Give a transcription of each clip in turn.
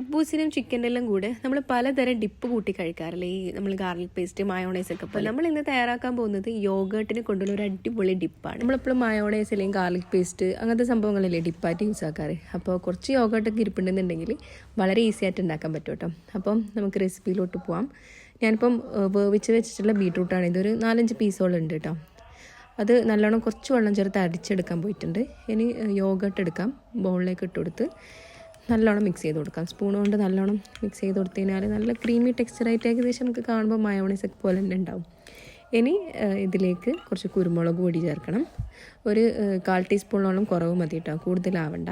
കുബൂസിനും ചിക്കന്റെ എല്ലാം കൂടെ നമ്മൾ പലതരം ഡിപ്പ് കൂട്ടി കഴിക്കാറില്ലേ? ഈ നമ്മൾ ഗാർലിക് പേസ്റ്റ് മയോണൈസ് ഒക്കെ അപ്പോൾ നമ്മൾ ഇന്ന് തയ്യാറാക്കാൻ പോകുന്നത് യോഗേട്ടിനെ കൊണ്ടുള്ള ഒരു അടിപൊളി ഡിപ്പാണ്. നമ്മളെപ്പോഴും മയോണൈസ് അല്ലെങ്കിൽ ഗാർലിക് പേസ്റ്റ് അങ്ങനത്തെ സംഭവങ്ങളല്ലേ ഡിപ്പായിട്ട് യൂസ് ആക്കാറ്. അപ്പോൾ കുറച്ച് യോഗേട്ടൊക്കെ ഇരിപ്പുണ്ടെന്നുണ്ടെങ്കിൽ വളരെ ഈസി ആയിട്ട് ഉണ്ടാക്കാൻ പറ്റും കേട്ടോ. അപ്പം നമുക്ക് റെസിപ്പിയിലോട്ട് പോവാം. ഞാനിപ്പം വേവിച്ച് വെച്ചിട്ടുള്ള ബീട്രൂട്ടാണ് ഇതൊരു നാലഞ്ച് പീസോളം ഉണ്ട് കേട്ടോ. അത് നല്ലോണം കുറച്ച് വെള്ളം ചേർത്ത് അടിച്ചെടുക്കാൻ പോയിട്ടുണ്ട്. ഇനി യോഗട്ട് എടുക്കാം. ബൗളിലേക്ക് ഇട്ട് കൊടുത്ത്. നല്ലോണം മിക്സ് ചെയ്ത് കൊടുക്കാം. സ്പൂൺ കൊണ്ട് നല്ലോണം മിക്സ് ചെയ്ത് കൊടുത്തു കഴിഞ്ഞാൽ നല്ല ക്രീമി ടെക്സ്ചറായിട്ട് ഏകദേശം നമുക്ക് കാണുമ്പോൾ മയോണൈസൊക്കെ പോലെ തന്നെ ഉണ്ടാവും. ഇനി ഇതിലേക്ക് കുറച്ച് കുരുമുളക് പൊടി ചേർക്കണം. ഒരു കാൽ ടീസ്പൂണോളം കുറവ് മതി കേട്ടോ കൂടുതലാവണ്ട.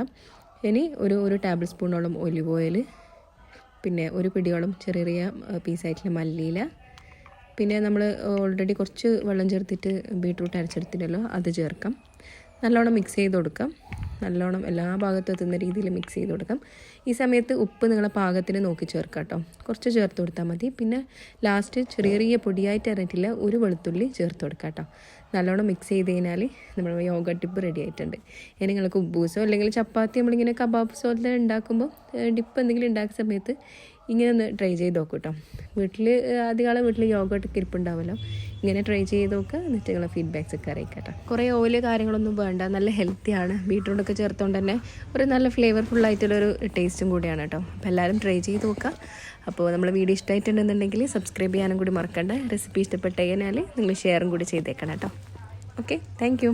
ഇനി ഒരു ഒരു ടേബിൾ സ്പൂണോളം ഒലിവ് ഓയിൽ പിന്നെ ഒരു പിടിയോളം ചെറിയ ചെറിയ പീസായിട്ടുള്ള മല്ലിയില. പിന്നെ നമ്മൾ ഓൾറെഡി കുറച്ച് വെള്ളം ചേർത്തിട്ട് ബീട്രൂട്ട് അരച്ചെടുത്തിട്ടല്ലോ അത് ചേർക്കാം. നല്ലോണം മിക്സ് ചെയ്ത് കൊടുക്കാം. നല്ലോണം എല്ലാ ഭാഗത്തും എത്തുന്ന രീതിയിൽ മിക്സ് ചെയ്ത് കൊടുക്കാം. ഈ സമയത്ത് ഉപ്പ് നിങ്ങളെ പാകത്തിന് നോക്കി ചേർക്കാം കേട്ടോ കുറച്ച് ചേർത്ത് കൊടുത്താൽ മതി. പിന്നെ ലാസ്റ്റ് ചെറിയ ചെറിയ പൊടിയായിട്ട് അറിഞ്ഞിട്ടില്ല ഒരു വെളുത്തുള്ളി ചേർത്ത് കൊടുക്കാം കേട്ടോ നല്ലോണം മിക്സ് ചെയ്ത് കഴിഞ്ഞാൽ നമ്മൾ യോഗ ടിപ്പ് റെഡി ആയിട്ടുണ്ട്. ഇനി നിങ്ങൾക്ക് ഉബൂസോ അല്ലെങ്കിൽ ചപ്പാത്തി നമ്മളിങ്ങനെ കബാബ്സോ എല്ലാം ഉണ്ടാക്കുമ്പോൾ ഡിപ്പ് എന്തെങ്കിലും ഉണ്ടാക്കുന്ന സമയത്ത് ഇങ്ങനെ ഒന്ന് ട്രൈ ചെയ്ത് നോക്കൂ കേട്ടോ വീട്ടിൽ ആദ്യകാലം വീട്ടിൽ യോഗട്ടൊക്കെ ഇരിപ്പുണ്ടാവുമല്ലോ ഇങ്ങനെ ട്രൈ ചെയ്ത് നോക്കുക എന്നിട്ട് നിങ്ങളെ ഫീഡ്ബാക്സ് ഒക്കെ അറിയിക്കട്ടെ. കുറേ ഓയിൽ കാര്യങ്ങളൊന്നും വേണ്ട നല്ല ഹെൽത്തിയാണ് ബീട്രൂട്ടൊക്കെ ചേർത്തുകൊണ്ട് തന്നെ ഒരു നല്ല ഫ്ലേവർഫുൾ ആയിട്ടുള്ളൊരു ടേസ്റ്റും കൂടിയാണ് കേട്ടോ. അപ്പോൾ എല്ലാവരും ട്രൈ ചെയ്ത് നോക്കുക. അപ്പോൾ നമ്മൾ വീഡിയോ ഇഷ്ടമായിട്ടുണ്ടെന്നുണ്ടെങ്കിൽ സബ്സ്ക്രൈബ് ചെയ്യാനും കൂടി മറക്കണ്ട. റെസിപ്പി ഇഷ്ടപ്പെട്ടു കഴിഞ്ഞാൽ നിങ്ങൾ ഷെയറും കൂടി ചെയ്തേക്കണം കേട്ടോ. Okay thank